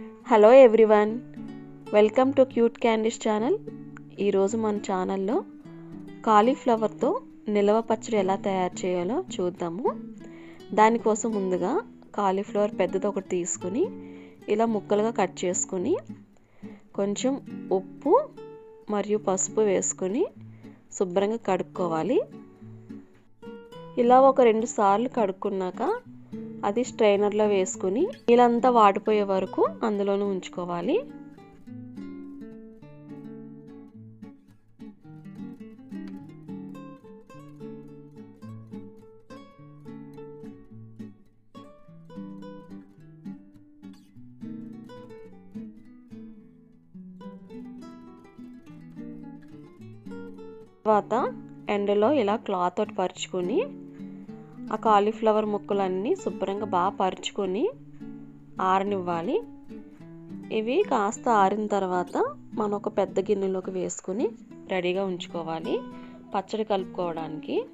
Hello everyone welcome to cute candies channel ఈరోజు మన ఛానల్లో కాలీఫ్లవర్తో నిలవ పచ్చడి ఎలా తయారు చేయాలో చూద్దాము. దానికోసం ముందుగా కాలీఫ్లవర్ పెద్దది ఒకటి తీసుకుని ఇలా ముక్కలుగా కట్ చేసుకుని కొంచెం ఉప్పు మరియు పసుపు వేసుకొని శుభ్రంగా కడుక్కోవాలి. ఇలా ఒక రెండు సార్లు కడుక్కున్నాక అది స్ట్రైనర్లో వేసుకుని నీళ్ళంతా వాడిపోయే వరకు అందులోనే ఉంచుకోవాలి. తర్వాత ఎండలో ఇలా క్లాత్ ఒకటి పరుచుకుని ఆ కాలీఫ్లవర్ ముక్కలన్నీ శుభ్రంగా బాగా పరుచుకొని ఆరనివ్వాలి. ఇవి కాస్త ఆరిన తర్వాత మనం ఒక పెద్ద గిన్నెలోకి వేసుకుని రెడీగా ఉంచుకోవాలి. పచ్చడి కలుపుకోవడానికి.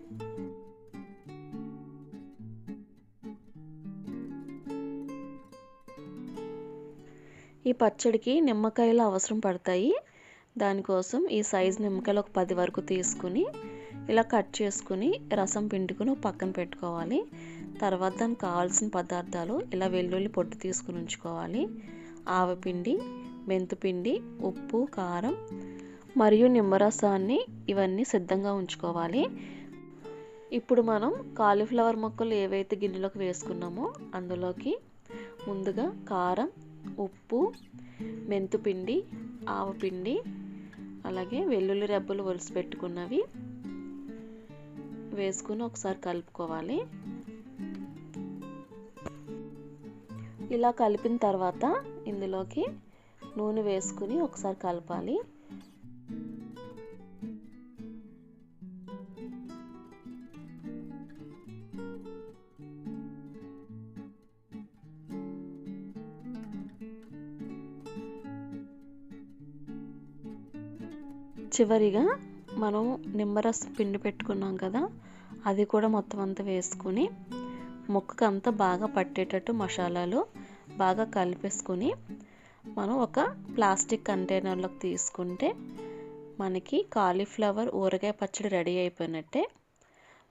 ఈ పచ్చడికి నిమ్మకాయలు అవసరం పడతాయి. దానికోసం ఈ సైజు నిమ్మకాయలు ఒక పది వరకు తీసుకుని ఇలా కట్ చేసుకుని రసం పిండుకుని పక్కన పెట్టుకోవాలి. తర్వాత దానికి కావాల్సిన పదార్థాలు ఇలా వెల్లుల్లి పొట్టు తీసుకుని ఉంచుకోవాలి. ఆవపిండి మెంతుపిండి ఉప్పు కారం మరియు నిమ్మరసాన్ని ఇవన్నీ సిద్ధంగా ఉంచుకోవాలి. ఇప్పుడు మనం కాలీఫ్లవర్ మొక్కలు ఏవైతే గిన్నెలోకి వేసుకున్నామో అందులోకి ముందుగా కారం ఉప్పు మెంతుపిండి ఆవపిండి అలాగే వెల్లుల్లి రెబ్బలు ఒలిసి పెట్టుకున్నవి వేసుకుని ఒకసారి కలుపుకోవాలి. ఇలా కలిపిన తర్వాత ఇందులోకి నూనె వేసుకుని ఒకసారి కలపాలి. చివరిగా మనం నిమ్మరసం పిండి పెట్టుకున్నాం కదా అది కూడా మొత్తం అంతా వేసుకుని ముక్కకు అంతా బాగా పట్టేటట్టు మసాలాలు బాగా కలిపేసుకుని మనం ఒక ప్లాస్టిక్ కంటైనర్లోకి తీసుకుంటే మనకి కాలీఫ్లవర్ ఊరగాయ పచ్చడి రెడీ అయిపోయినట్టే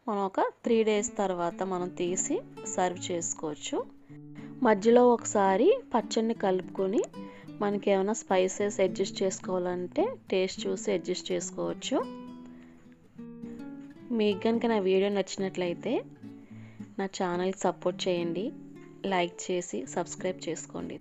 మనం ఒక త్రీ డేస్ తర్వాత మనం తీసి సర్వ్ చేసుకోవచ్చు. మధ్యలో ఒకసారి పచ్చడిని కలుపుకొని మనకి ఏమైనా స్పైసెస్ అడ్జస్ట్ చేసుకోవాలంటే టేస్ట్ చూసి అడ్జస్ట్ చేసుకోవచ్చు. మీకు కనుక నా వీడియో నచ్చినట్లయితే నా ఛానల్కి సపోర్ట్ చేయండి. లైక్ చేసి సబ్స్క్రైబ్ చేసుకోండి.